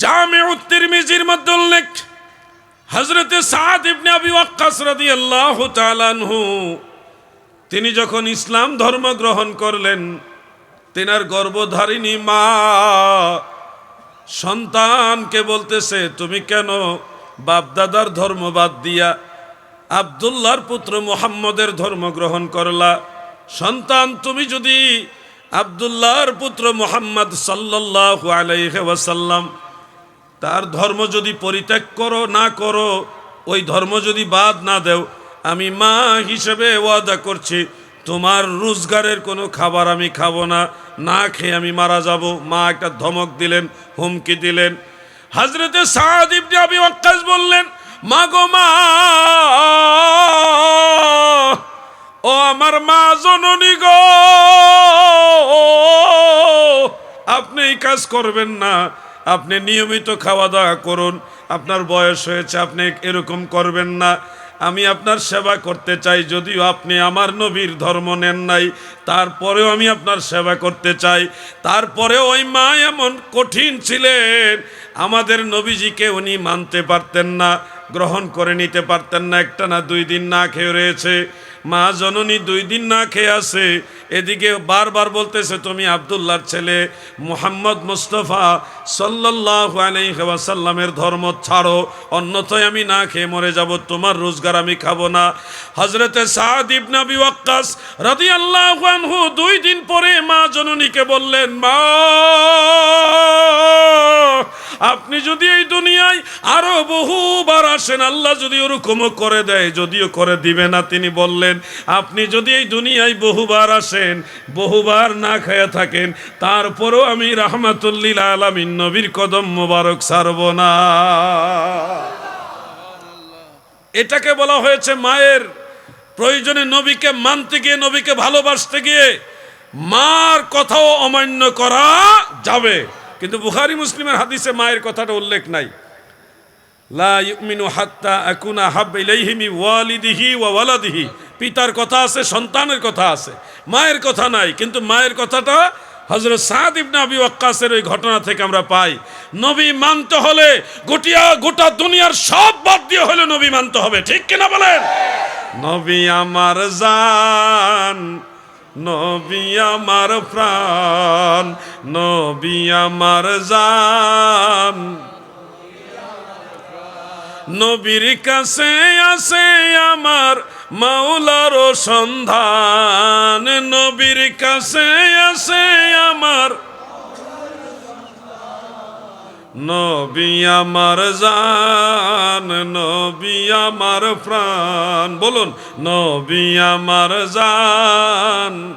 জামে তিরমিজির মধ্যে উল্লেখ হজরতে সাদ ইবনে আবি ওয়াক্কাস রাদিয়াল্লাহু তাআলা আনহু। তিনি যখন ইসলাম ধর্ম গ্রহণ করলেন, তেনার গর্ভধারিণী মা সন্তানকে বলতেছে, তুমি কেন বাপদাদার ধর্ম বাদ দিয়া আবদুল্লাহর পুত্র মোহাম্মদের ধর্ম গ্রহণ করলা? সন্তান, তুমি যদি আবদুল্লাহর পুত্র মোহাম্মদ সাল্লাল্লাহু আলাইহি ওয়াসাল্লাম তার ধর্ম যদি পরিত্যাগ করো, না করো, ওই ধর্ম যদি বাদ না দেও, আমি মা হিসেবে ওয়াদা করছি, তোমার রোজগারের কোনো খাবার আমি খাব না না খেয়ে আমি মারা যাব। মা একটা ধমক দিলেন, হুমকি দিলেন। হাজরতে সাদ ইবনে আবি ওয়াক্কাস বললেন, মা গো মা, ও আমার মা জননী গো, আপনি কাজ করবেন না আপনি নিয়মিত খাওয়া দাওয়া করুন। আপনার বয়স হয়েছে, আপনি এরকম করবেন না। আমি আপনার সেবা করতে চাই, যদিও আপনি আমার নবীর ধর্ম নেন নাই। তারপরেও আমি আপনার সেবা করতে চাই। তারপরে ওই মা এমন কঠিন ছিলেন। আমাদের নবীজিকে উনি মানতে পারতেন না, গ্রহণ করে নিতে পারতেন না। একটা না দুই দিন না খেয়ে রয়েছে। মা জননী দুই দিন না খেয়ে আছে। এদিকে বারবার বলতেছে, তুমি আবদুল্লাহর ছেলে মুহাম্মদ মুস্তফা সাল্লাহ আলাইসাল্লামের ধর্ম ছাড়ো, অন্যথায় আমি না খেয়ে মরে যাব, তোমার রোজগার আমি খাব না। হজরতে সাদ দুই দিন পরে মা জননীকে বললেন, মা, আপনি যদি এই দুনিয়ায় আরও বহুবার আসেন, আল্লাহ যদি ওরকমও করে দেয়, যদিও করে দিবে না, তিনি বললেন, আপনি যদি এই দুনিয়ায় বহুবার আসেন, বহুবার না খায়া থাকেন, তারপরও আমি রাহমাতুল্লিল আলামিন নবীর কদম মোবারক সারব না। এটাকে বলা হয়েছে মায়ের প্রয়োজনে নবীকে মানতে গিয়ে, নবীকে ভালোবাসতে গিয়ে, মার কথাও অমান্য করা যাবে। কিন্তু বুখারি মুসলিমের হাদিসে মায়ের কথাটা উল্লেখ নাই। লা ইউমিনু হাত্তা আকুনা হাব ইলাইহি মি ওয়ালিদিহি ওয়া ওয়ালাদিহি। পিতার কথা আছে, সন্তানের কথা আছে, মায়ের কথা নাই, কিন্তু মায়ের কথাটা হজরত সাদ ইবনে আবি ওয়াক্কাসের ওই ঘটনা থেকে আমরা পাই। নবী মানতে হলে গোটিয়া গোটা দুনিয়ার সব বাদ দিয়ে হলে নবী মানতে হবে, ঠিক কিনা বলেন? নবী আমার জান, নবী আমার প্রাণ, নবী আমার জান। নবীর কাছে আছে আমার মাওলার সন্ধান। নবীর কাছে আছে আমার নবী আমার জান, নবী আমার প্রাণ। বলুন, নবী আমার জান।